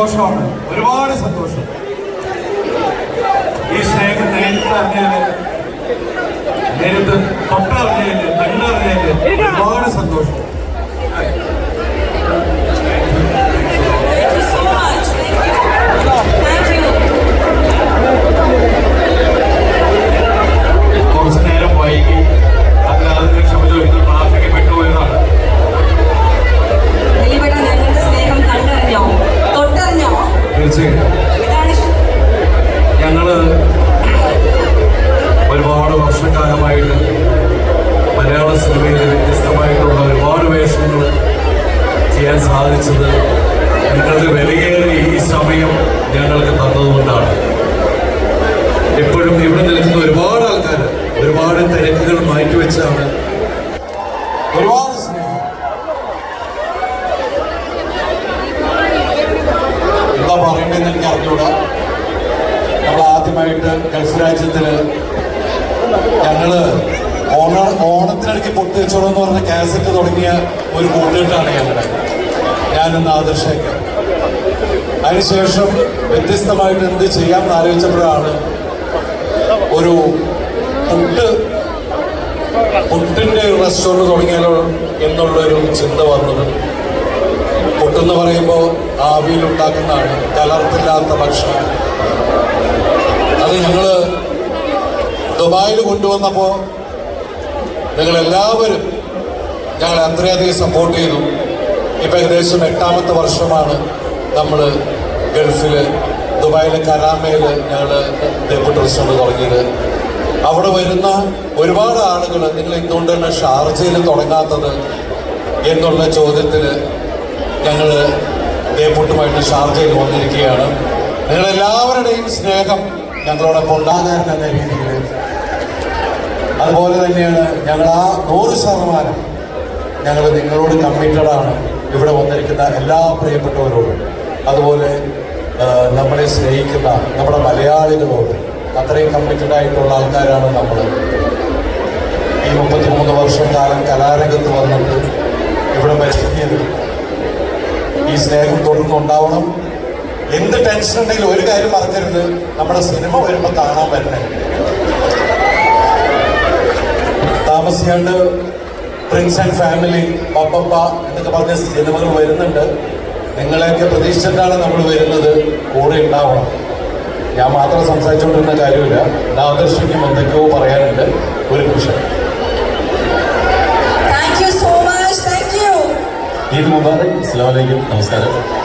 സന്തോഷമാണ്. ഒരുപാട് സന്തോഷം. ഈ സ്നേഹം നേരിട്ട് അറിഞ്ഞാൽ നേരിട്ട് തൊട്ടറിഞ്ഞാൽ കണ്ടറിഞ്ഞാൽ ഒരുപാട് സന്തോഷം. സിനിമയിൽ വ്യത്യസ്തമായിട്ടുള്ള ഒരുപാട് വേഷങ്ങൾ ചെയ്യാൻ സാധിച്ചത് നിങ്ങളുടെ വിലയേറിയ ഈ സമയം ഞങ്ങൾക്ക് തന്നതുകൊണ്ടാണ്. എപ്പോഴും ഇവിടെ നിൽക്കുന്ന ഒരുപാട് ആൾക്കാർ ഒരുപാട് തിരക്കുകൾ മാറ്റിവെച്ചാണ് ഒരുപാട് സ്നേഹം. എന്താ പറയണ്ടെന്ന് എനിക്ക് അറിഞ്ഞൂടാ നമ്മൾ ആദ്യമായിട്ട് ഗൾഫ് രാജ്യത്തിൽ ഞങ്ങൾ ഓണ ഓണത്തിനിടയ്ക്ക് പൊട്ടിച്ചോളം എന്ന് പറഞ്ഞ കാസറ്റ് തുടങ്ങിയ ഒരു കൂട്ടുകെട്ടാണ് ഞങ്ങളുടെ ഞാനൊന്ന് ആദർശയൊക്കെ അതിനുശേഷം വ്യത്യസ്തമായിട്ട് എന്ത് ചെയ്യാമെന്ന് ആലോചിച്ചപ്പോഴാണ് ഒരു പുട്ട് പുട്ടിന്റെ റെസ്റ്റോറന്റ് തുടങ്ങിയാലോ എന്നുള്ളൊരു ചിന്ത വന്നത്. പുട്ടെന്ന് പറയുമ്പോൾ ആവിയിൽ ഉണ്ടാക്കുന്നതാണ് കലർപ്പില്ലാത്ത ഭക്ഷണം. അത് ഞങ്ങൾ ദുബായിൽ കൊണ്ടുവന്നപ്പോൾ നിങ്ങൾ ഞങ്ങൾ അത്രയധികം സപ്പോർട്ട് ചെയ്തു. ഇപ്പം ഏകദേശം എട്ടാമത്തെ വർഷമാണ് നമ്മൾ ഗൾഫിൽ ദുബായിലെ കരാമയിൽ ഞങ്ങൾ ഡെപ്യൂട്ടി റെസ്റ്റോറന്റ് തുടങ്ങിയത്. അവിടെ വരുന്ന ഒരുപാട് ആളുകൾ നിങ്ങൾ എന്തുകൊണ്ട് തന്നെ ഷാർജയിൽ തുടങ്ങാത്തത് എന്നുള്ള ചോദ്യത്തിൽ ഞങ്ങൾ ദേപ്പൂട്ടുമായിട്ട് ഷാർജയിൽ വന്നിരിക്കുകയാണ്. നിങ്ങളെല്ലാവരുടെയും സ്നേഹം ഞങ്ങളോടൊപ്പം ഉണ്ടാകാൻ രീതിയിൽ അതുപോലെ തന്നെയാണ് ഞങ്ങൾ ആ നൂറ് ശതമാനം ഞങ്ങൾ നിങ്ങളോട് കമ്മിറ്റഡാണ് ഇവിടെ വന്നിരിക്കുന്ന എല്ലാ പ്രിയപ്പെട്ടവരോടും. അതുപോലെ നമ്മളെ സ്നേഹിക്കുന്ന നമ്മുടെ മലയാളികളോട് അത്രയും കമ്മിറ്റഡ് ആയിട്ടുള്ള ആൾക്കാരാണ് നമ്മൾ ഈ മുപ്പത്തിമൂന്ന് വർഷം കാലം കലാരംഗത്ത് വന്നിട്ട് ഇവിടെ പരിസ്ഥിതിയത് ഈ സ്നേഹം തുടർന്നുണ്ടാവണം എന്ത് ടെൻഷൻ ഉണ്ടെങ്കിലും ഒരു കാര്യം മറക്കരുത്. നമ്മുടെ സിനിമ വരുമ്പോൾ കാണാൻ വരണേ. താമസിയാണ്ട് ഫ്രണ്ട്സ് ആൻഡ് ഫാമിലി പപ്പപ്പ എന്നൊക്കെ പറഞ്ഞ സിനിമകൾ വരുന്നുണ്ട്. നിങ്ങളെയൊക്കെ പ്രതീക്ഷിച്ചിട്ടാണ് നമ്മൾ വരുന്നത്. കൂടെ ഉണ്ടാവണം. ഞാൻ മാത്രം സംസാരിച്ചുകൊണ്ടിരുന്ന കാര്യമില്ല. ആദർശിക്കും എന്തൊക്കെയോ പറയാനുണ്ട്. ഒരു നിമിഷം. ഈദ് മുബാറക്. അസ്സാം വലൈക്കും നമസ്കാരം.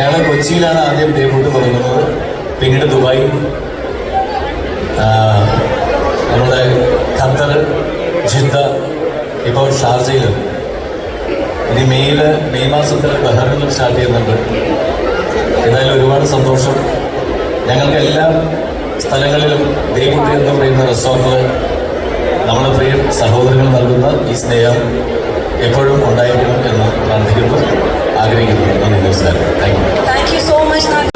ഞങ്ങൾ കൊച്ചിയിലാണ് ആദ്യം ഡേബൂട്ട് തുടങ്ങുന്നത്. പിന്നീട് ദുബായ്. ആ, നമ്മുടെ ഖത്തർ ജിദ്ദ ഇപ്പോൾ ഷാർജയിലും. ഇനി മെയ്യിൽ മെയ് മാസത്തിൽ ബഹറിനും സ്റ്റാർട്ട് ചെയ്യുന്നുണ്ട്. എന്തായാലും ഒരുപാട് സന്തോഷം. ഞങ്ങൾക്ക് എല്ലാ സ്ഥലങ്ങളിലും ദേവുട്ടി എന്ന് പറയുന്ന റിസോർട്ടിൽ നമ്മുടെ പ്രിയ സഹോദരങ്ങൾ നൽകുന്ന ഈ സ്നേഹം എപ്പോഴും ഉണ്ടായിരിക്കണം എന്ന് പ്രാർത്ഥിക്കുന്നു. ആഗ്രഹിക്കുന്നു. നന്ദി നമസ്കാരം. Thank you thank you so much.